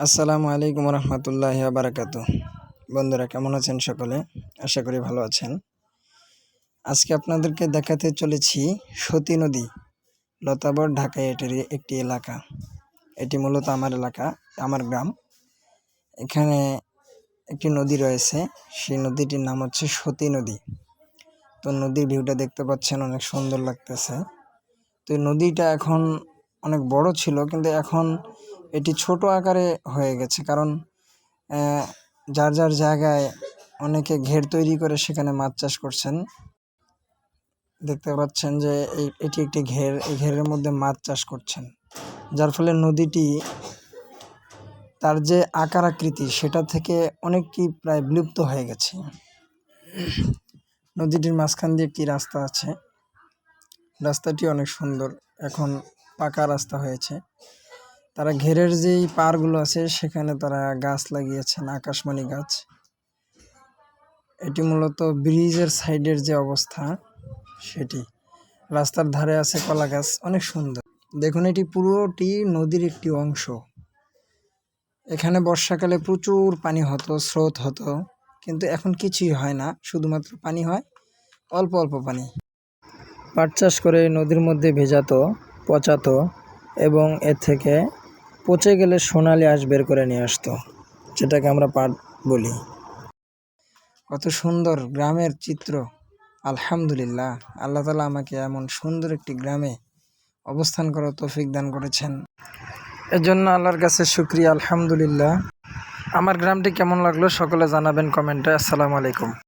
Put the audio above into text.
আসসালামু আলাইকুম রহমতুল্লাহ বারাকাত বন্ধুরা, কেমন আছেন সকলে? আশা করি ভালো আছেন। আজকে আপনাদেরকে দেখাতে চলেছি সতী নদী, লতাবর ঢাকায় এটির একটি এলাকা। এটি মূলত আমার এলাকা, আমার গ্রাম। এখানে একটি নদী রয়েছে, সেই নদীটির নাম হচ্ছে সতী নদী। তো নদীর ভিউটা দেখতে পাচ্ছেন, অনেক সুন্দর লাগতেছে। তো নদীটা এখন অনেক বড় ছিল, কিন্তু এখন এটি ছোট আকারে হয়ে গেছে, কারণ যার যার জায়গায় অনেকে ঘের তৈরি করে সেখানে মাছ চাষ করছেন। দেখতে পাচ্ছেন যে এটি একটি ঘের, এই ঘেরের মধ্যে মাছ চাষ করছেন। যার ফলে নদীটি তার যে আকার আকৃতি সেটা থেকে অনেকটি প্রায় বিলুপ্ত হয়ে গেছে। নদীটির মাঝখান দিয়ে একটি রাস্তা আছে। রাস্তাটি অনেক সুন্দর, এখন পাকা রাস্তা হয়েছে। তারা ঘেরের যেই পারগুলো আছে, সেখানে তারা গাছ লাগিয়েছেন, আকাশমণি গাছ। এটি মূলত ব্রিজের সাইডের যে অবস্থা, সেটি। রাস্তার ধারে আছে কলা গাছ, অনেক সুন্দর। দেখুন, এটি পুরোটি নদীর একটি অংশ। এখানে বর্ষাকালে প্রচুর পানি হতো, স্রোত হতো, কিন্তু এখন কিছুই হয় না, শুধুমাত্র পানি হয়, অল্প অল্প পানি। পাট চাষ করে নদীর মধ্যে ভেজাতো, পচাতো, এবং এর থেকে পচে গেলে সোনালি আঁশ বের করে নিয়ে আসতো, যেটাকে আমরা পাট বলি। কত সুন্দর গ্রামের চিত্র। আলহামদুলিল্লাহ, আল্লাহ তালা আমাকে এমন সুন্দর একটি গ্রামে অবস্থান করার তৌফিক দান করেছেন। এর জন্য আল্লাহর কাছে শুক্রিয়া, আলহামদুলিল্লাহ। আমার গ্রামটি কেমন লাগল সকলে জানাবেন কমেন্টে। আসসালামু আলাইকুম।